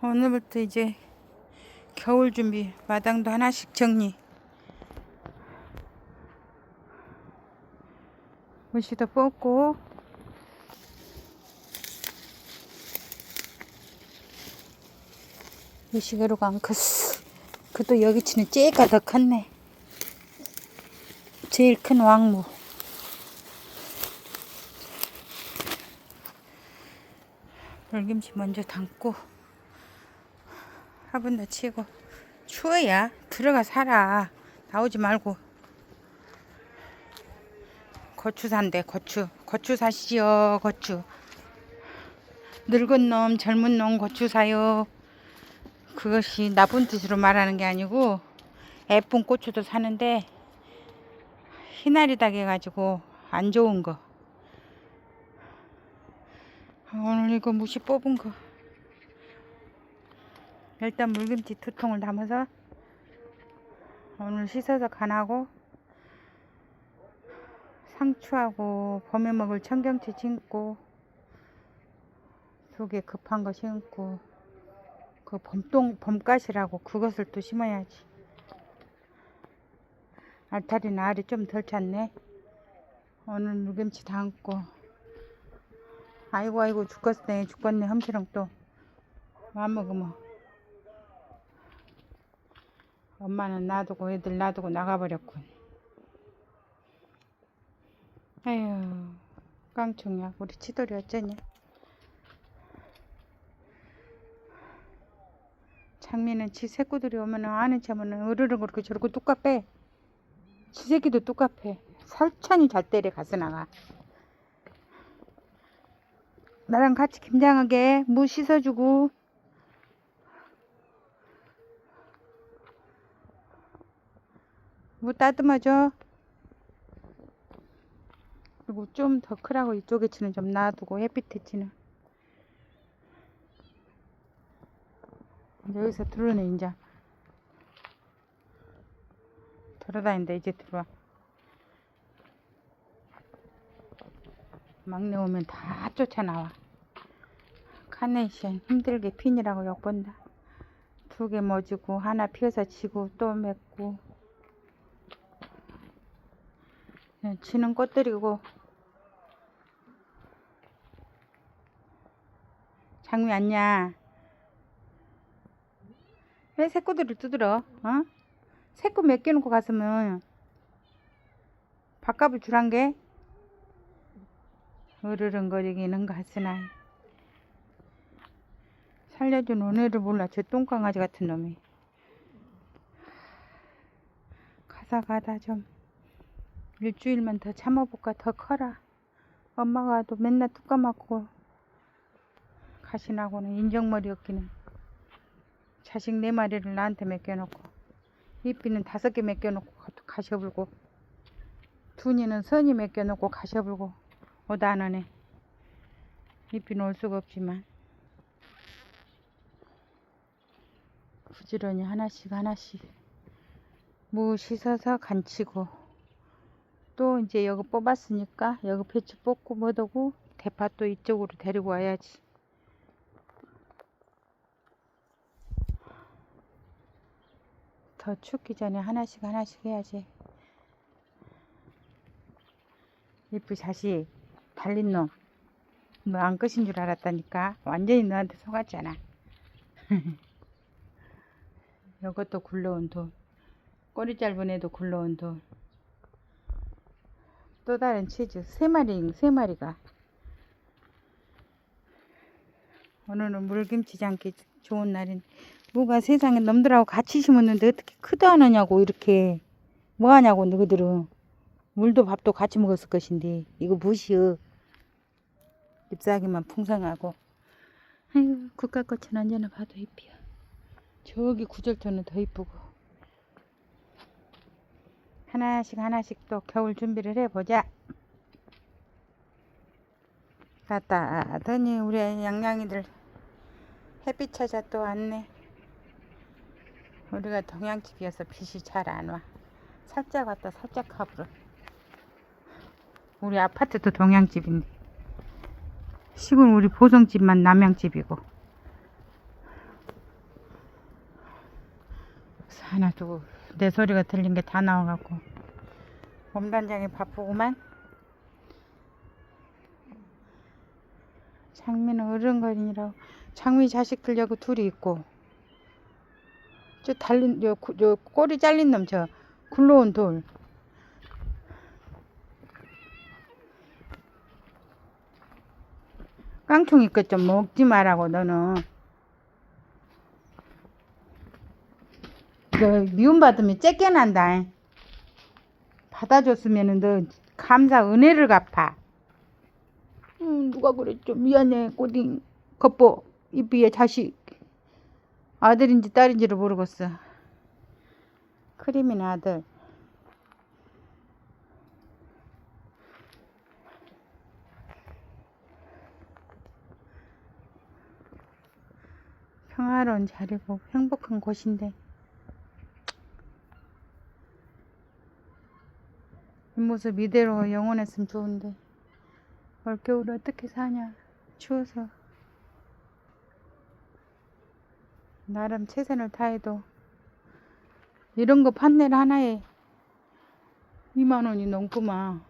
오늘부터 이제 겨울 준비 마당도 하나씩 정리. 옷이도 뽑고. 의식으로가 안 컸어 그래도 여기 치는 째가 더 컸네. 제일 큰 왕무 물김치 먼저 담고 화분 더 치고. 추워야 들어가 살아. 나오지 말고. 고추 산대 고추. 고추 사시오 고추. 늙은 놈 젊은 놈 고추 사요. 그것이 나쁜 뜻으로 말하는 게 아니고 예쁜 고추도 사는데 희날이다 해가지고 안 좋은 거. 오늘 이거 무시 뽑은 거 일단 물김치 두 통을 담아서 오늘 씻어서 간하고 상추하고 봄에 먹을 청경채 심고 두 개 급한 거 심고 그 봄동 봄가시라고 그것을 또 심어야지. 알타리는 알이 좀 덜 찼네. 오늘 물김치 담고 아이고 아이고 죽겠네 죽겠네 험치렁 또. 와먹으면 엄마는 놔두고 애들 놔두고 나가버렸군. 아휴 깡총이야. 우리 치돌이 어쩌냐? 장미는 지 새끼들이 오면은 아는 체면은 으르렁 그렇게 저렇게 뚝갑해 지 새끼도 뚝갑해 살찬이 잘 때려 가서 나가. 나랑 같이 김장하게 무 씻어주고 무 따듬어줘 그리고 좀 더 크라고 이쪽에 치는 좀 놔두고 햇빛에 치는. 여기서 들어오네 이제. 돌아다닌다 이제 들어와. 막내 오면 다 쫓아나와. 카네이션 힘들게 핀이라고 욕본다. 두개 모지고 하나 피어서 치고 또 맺고 네, 치는 꽃들이고 장미 왔냐 왜 새꼬들을 뜯으러 어? 새꼬 몇 개 놓고 갔으면 밥값을 주란 게? 으르렁거리기는 가스나. 살려준 은혜를 몰라. 저 똥강아지 같은 놈이. 가사 가다 좀 일주일만 더 참아볼까? 더 커라. 엄마가 또 맨날 뚜까 맞고 가시나고는 인정머리 없기는 자식 네 마리를 나한테 맡겨놓고 이삐는 다섯 개 맡겨놓고 가셔불고 둔이는 선이 맡겨놓고 가셔불고 오다 안 오네. 이삐는 올 수가 없지만 부지런히 하나씩 하나씩 무 씻어서 간치고 또 이제 여기 뽑았으니까 여기 배추 뽑고 뭐더고 대파 또 이쪽으로 데리고 와야지. 더 춥기 전에 하나씩 하나씩 해야지. 이쁘 자식 달린 놈. 너 안 끝인 줄 알았다니까 완전히 너한테 속았잖아. 이것도 굴러온 돈 꼬리 짧은 애도 굴러온 돈 또 다른 치즈. 세 마리 세 마리가. 오늘은 물김치 담기 좋은 날인. 뭐가 세상에 놈들하고 같이 심었는데 어떻게 크도 안 하냐고 이렇게 뭐 하냐고 너희들은. 물도 밥도 같이 먹었을 것인데 이거 무시여. 잎사귀만 풍성하고. 아이고 국화꽃은 언제나 봐도 이쁘여. 저기 구절터는 더 이쁘고 하나씩 하나씩 또 겨울 준비를 해보자. 따따하더니 우리 양양이들 햇빛 찾아 또 왔네. 우리가 동양집이어서 빛이 잘 안 와. 살짝 왔다 살짝 가불어 우리 아파트도 동양집인데. 시골 우리 보성집만 남양집이고 하나도 내 소리가 들린 게 다 나와갖고. 몸단장이 바쁘구만. 장미는 어른거리니라고. 장미 자식 들려고 둘이 있고. 저 달린 저, 구- 저 꼬리 잘린 놈 저 굴러온 돌. 깡통이 것좀 먹지 말라고 너는 너 미움받으면 째껴난다. 받아줬으면 너 감사 은혜를 갚아. 음, 누가 그랬죠? 미안해 꼬딩. 겉보 이비의 자식. 아들인지 딸인지를 모르겠어. 크림이네 아들. 평화로운 자리고 행복한 곳인데 이 모습 이대로 영원했으면 좋은데 올겨울 어떻게 사냐 추워서. 나름 최선을 다해도 이런 거 판넬 하나에 2만 원이 넘구만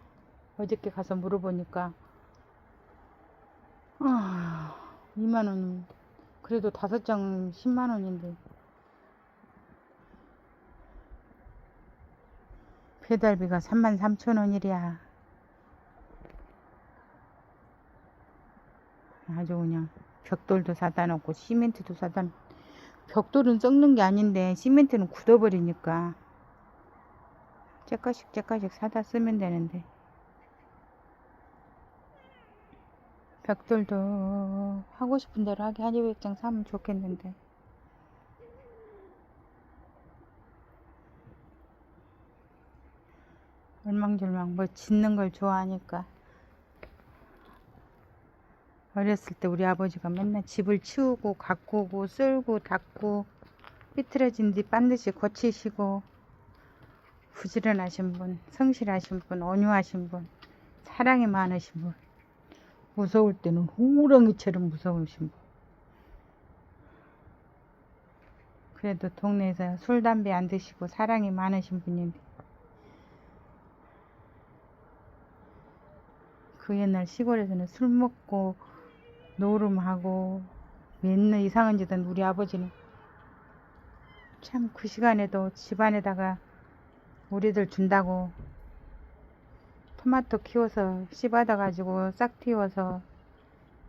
어저께 가서 물어보니까. 아 2만 원 그래도 다섯 장 10만 원인데 배달비가 3만 3천 원이랴. 아주 그냥 벽돌도 사다 놓고 시멘트도 사다 벽돌은 썩는 게 아닌데 시멘트는 굳어버리니까 째까씩 째까씩 사다 쓰면 되는데. 벽돌도 하고 싶은 대로 하게 한이백장 사면 좋겠는데 얼망졸망 뭐 짓는 걸 좋아하니까 어렸을 때 우리 아버지가 맨날 집을 치우고 가꾸고 쓸고 닦고 삐뚤어진 집 반드시 고치시고 부지런하신 분, 성실하신 분, 온유하신 분, 사랑이 많으신 분, 무서울 때는 호랑이처럼 무서우신 분. 그래도 동네에서 술, 담배 안 드시고 사랑이 많으신 분인데 그 옛날 시골에서는 술 먹고 노름하고 맨날 이상한 짓한 우리 아버지는 참 그 시간에도 집안에다가 우리들 준다고 토마토 키워서 씨 받아 가지고 싹 틔워서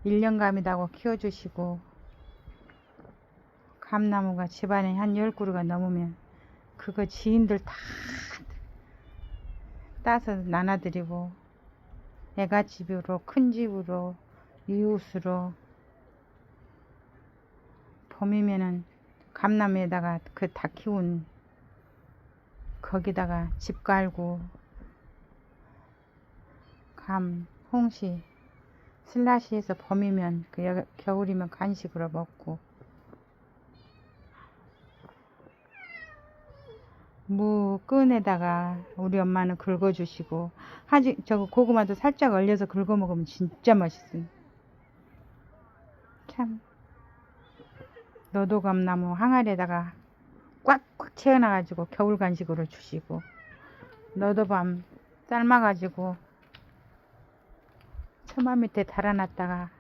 1년감이다고 키워주시고 감나무가 집안에 한 10그루가 넘으면 그거 지인들 다 따서 나눠드리고 애가 집으로 큰 집으로 이웃으로 봄이면은 감나무에다가 그 다 키운 거기다가 집 깔고 감, 홍시, 슬라시에서 봄이면 그 여- 겨울이면 간식으로 먹고 무 끈에다가 우리 엄마는 긁어주시고 하지 저거 고구마도 살짝 얼려서 긁어 먹으면 진짜 맛있어요. 참 너도감나무 항아리에다가 꽉꽉 채워놔가지고 겨울 간식으로 주시고 너도밤 삶아가지고 처마 밑에 달아놨다가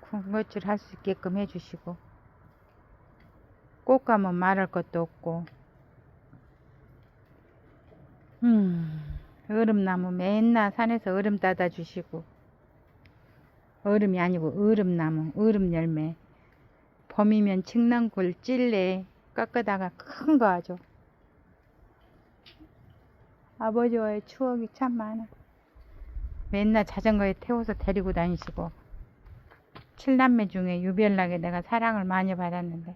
군것질 할 수 있게끔 해주시고 꽃 가면 말할 것도 없고. 음 얼음나무 맨날 산에서 얼음 따다 주시고. 얼음이 아니고 얼음나무 얼음 열매. 봄이면 칡난굴 찔레 깎아다가 큰 거 하죠. 아버지와의 추억이 참 많아. 맨날 자전거에 태워서 데리고 다니시고. 칠남매 중에 유별나게 내가 사랑을 많이 받았는데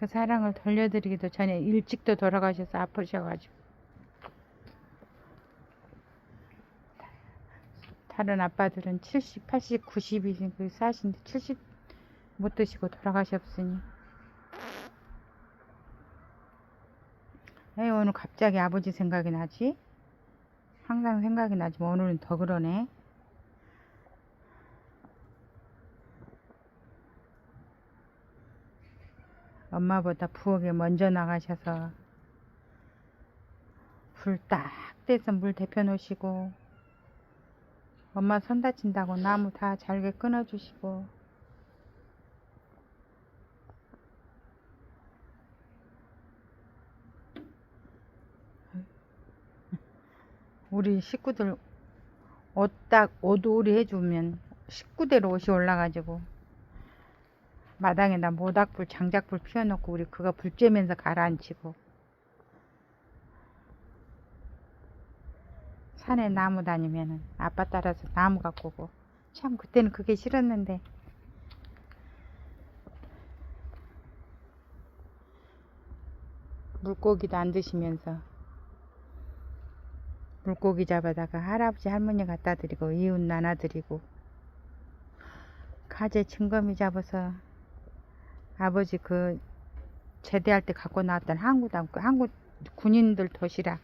그 사랑을 돌려드리기도 전에 일찍도 돌아가셔서 아프셔가지고 다른 아빠들은 70, 80, 90이 그 사신데 70 못 드시고 돌아가셨으니 왜 오늘 갑자기 아버지 생각이 나지? 항상 생각이 나지만 오늘은 더 그러네. 엄마보다 부엌에 먼저 나가셔서 불 딱 떼서 물 데펴 놓으시고 엄마 손 다친다고 나무 다 잘게 끊어 주시고 우리 식구들 옷딱 옷우리 해주면 식구대로 옷이 올라가지고 마당에다 모닥불 장작불 피워놓고 우리 그거 불 쬐면서 가라앉히고. 산에 나무 다니면은 아빠 따라서 나무 갖고 오고. 참 그때는 그게 싫었는데. 물고기도 안 드시면서 물고기 잡아다가 할아버지 할머니 갖다 드리고 이웃 나눠 드리고. 가재 층거미 잡아서 아버지 그 제대할 때 갖고 나왔던 한국 담 한국 군인들 도시락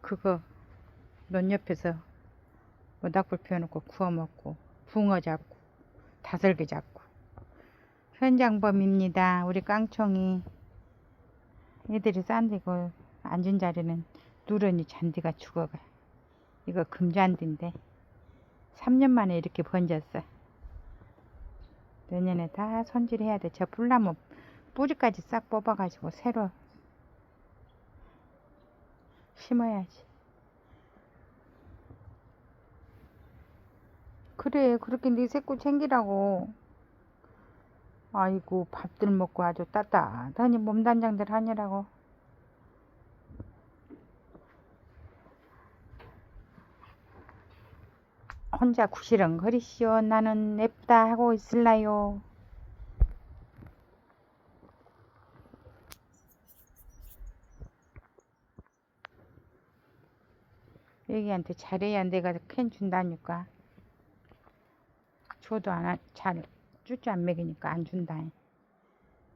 그거 논 옆에서 모닥불 피워놓고 구워 먹고 붕어 잡고 다슬기 잡고. 현장범입니다 우리 깡총이. 애들이 싼데고 앉은 자리는 누런이 잔디가 죽어가. 이거 금잔디인데 3년 만에 이렇게 번졌어 내년에 다 손질해야 돼. 저 불나무 뿌리까지 싹 뽑아가지고 새로 심어야지. 그래, 그렇게 네 새끼 챙기라고. 아이고, 밥들 먹고 아주 따뜻하니 몸단장들 하느라고. 혼자 구시렁거리시오. 나는 냅다 하고 있을라요. 여기한테 잘해야 내가 캔 준다니까. 줘도 안, 하- 잘, 쭈쭈 안 먹이니까 안 준다.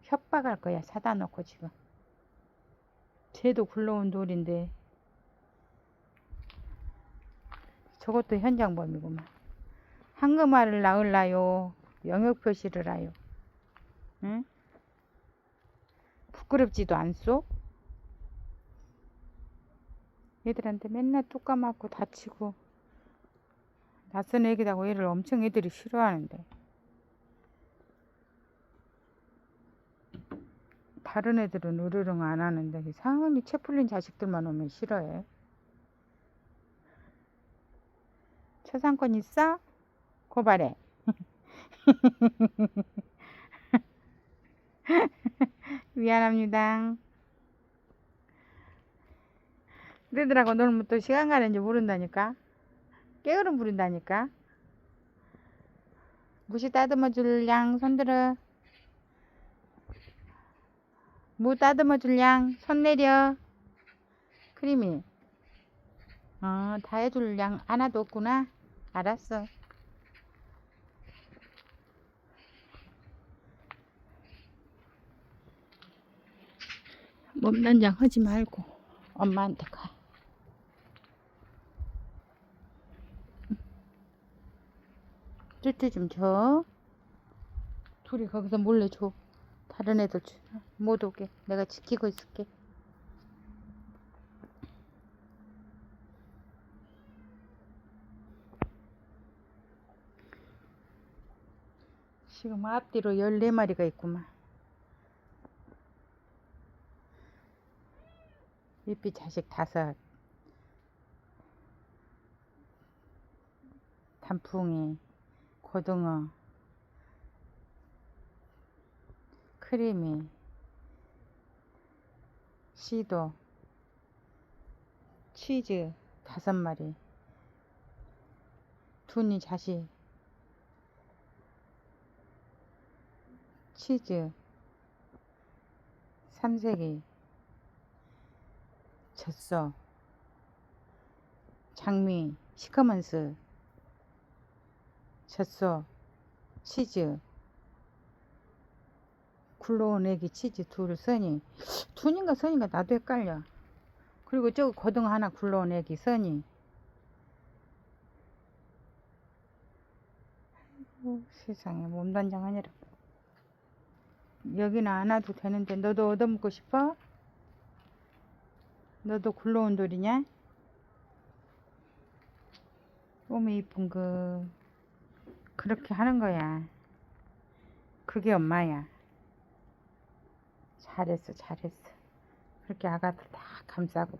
협박할 거야, 사다 놓고 지금. 쟤도 굴러온 돌인데. 저것도 현장범이구만. 황금알을 낳을라요. 영역 표시를 하요. 응? 부끄럽지도 않소? 얘들한테 맨날 뚜까 맞고 다치고 낯선 애기다고 얘를 엄청 애들이 싫어하는데 다른 애들은 으르렁 안 하는데 이상하게 채 풀린 자식들만 오면 싫어해. 초상권 있어? 고발해. 미안합니다. 너희들하고 놀면 또 시간 가는지 모른다니까. 게으름 부린다니까. 무시 따듬어 줄 양 손들어. 무 따듬어 줄 양 손 내려. 크림이. 어, 다 해줄 양 하나도 없구나. 알았어. 몸단장 하지 말고 엄마한테 가. 쭈쭈 좀 줘. 둘이 거기서 몰래 줘. 다른 애들 주- 못 오게. 내가 지키고 있을게. 지금 앞뒤로 14마리가 있구만. 윗빛 자식 다섯. 단풍이, 고등어, 크림이, 시도, 치즈 다섯 마리, 둔이 자식, 치즈, 삼색이, 젖소, 장미, 시커먼스, 젖소, 치즈, 굴러온 애기 치즈 둘을 써니, 둔인가 선인가 나도 헷갈려. 그리고 저거 고등어 하나 굴러온 애기 써니. 세상에 몸단장 아니라. 여기는 안 와도 되는데 너도 얻어먹고 싶어? 너도 굴러온 돌이냐? 꿈이 이쁜 거 그렇게 하는 거야. 그게 엄마야. 잘했어, 잘했어. 그렇게 아가들 다 감싸고.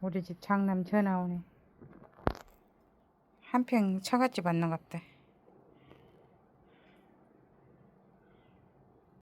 우리 집 장남 전화 오네. 한평 처갓집 왔는 것 같다.